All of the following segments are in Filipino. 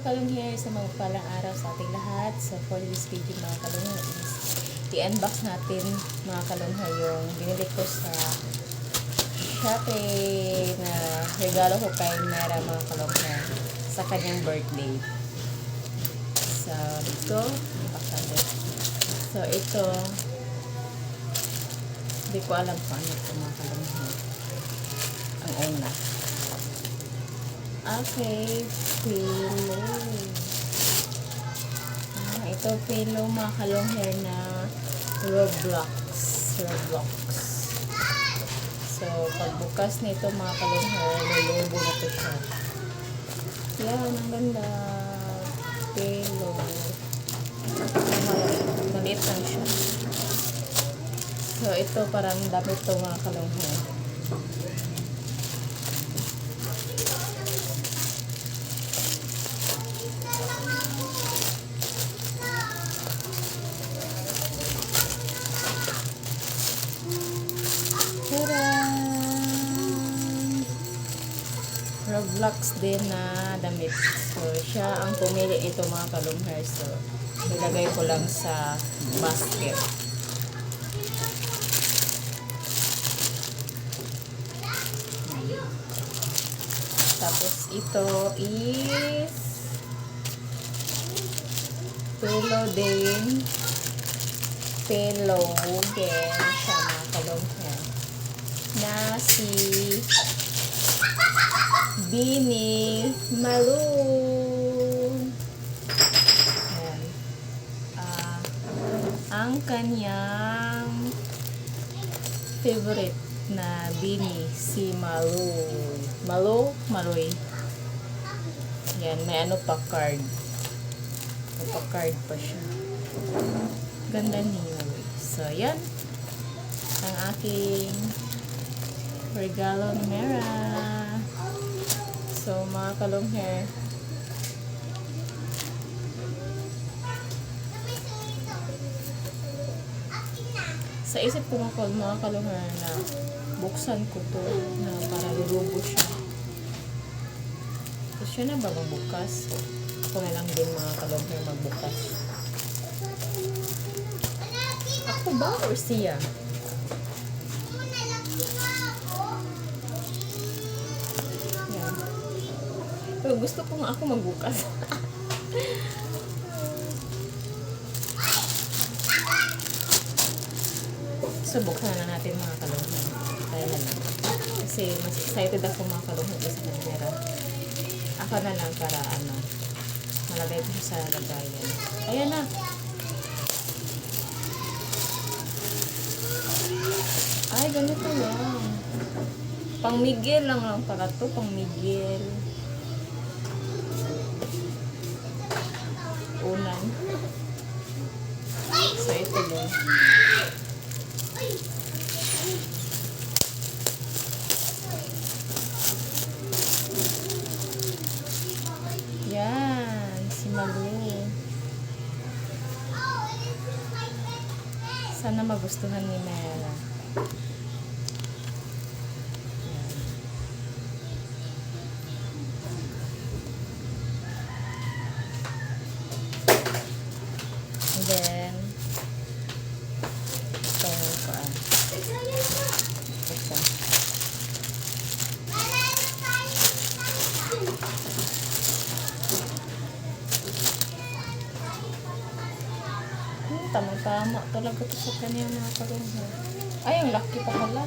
mga kalong hair sa mga palang araw sa ating lahat. So for this video mga kalong hair is i-unbox natin mga kalong hair yung binili ko sa Shopee na regalo ko kay Mera mga kalong hair sa kanyang birthday. So dito, unbox natin. So ito, hindi ko alam kung ano ito mga kalong hair. Ang una. Okay, pillow. Ah, ito pillow mga kalong hair na Roblox. Roblox. So, pagbukas nito mga kalong hair, lulubo na ito siya. Yan, ang ganda. Pillow. Maliit lang siya. So, ito parang damit to mga kalong hair. Roblox din na damit. So, siya ang pumili ito mga kalumher. So, nilagay ko lang sa basket. Tapos, ito is pillow din. Pillow din sa mga kalumher na si Bini Maroon. Ayan. Ah, ang kanyang favorite na Bini, si Malu. Malu? Maroy. Yan, may ano pa card. May pa card pa siya. Ganda ni Maroy. So, yan. Ang aking regalo ni Mera. So, mga kalong hair. Sa isip ko kal- mga kalong hair na buksan ko to na para lulubo siya. So, siya na ba magbukas? Ako na lang din mga kalong hair magbukas. Ako ba or siya? Gusto ko nga ako magbukas. so, buksan na natin mga kalunghan. Kaya na lang. Kasi mas excited ako mga kalunghan sa camera. Ako na lang para ano, malagay ko sa lagayan. Ayan na. Ay, ganito lang. Pang Miguel lang lang pala to, pang Miguel. Yan, si Malu. Sana magustuhan ni Mera. And then, ito yung paan. Ito. Hmm, tama-tama talaga to sa kanya mga kalungho. Ay, ang laki pa pala.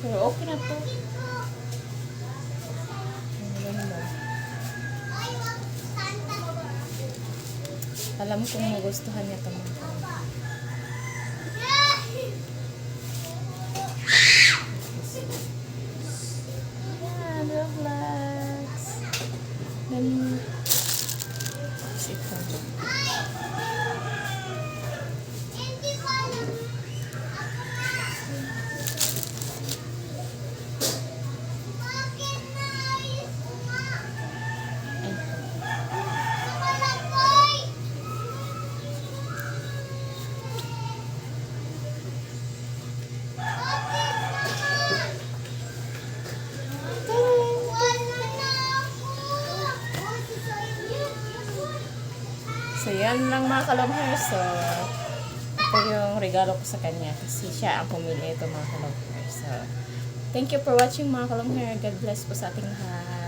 Pero okay na to. Ang ganda. Alam kong magustuhan niya ito mga kalungho. Yan, So, yan lang mga hair. So, ito yung regalo ko sa kanya kasi siya ang pumili ito mga hair. So, thank you for watching mga hair. God bless po sa ating lahat.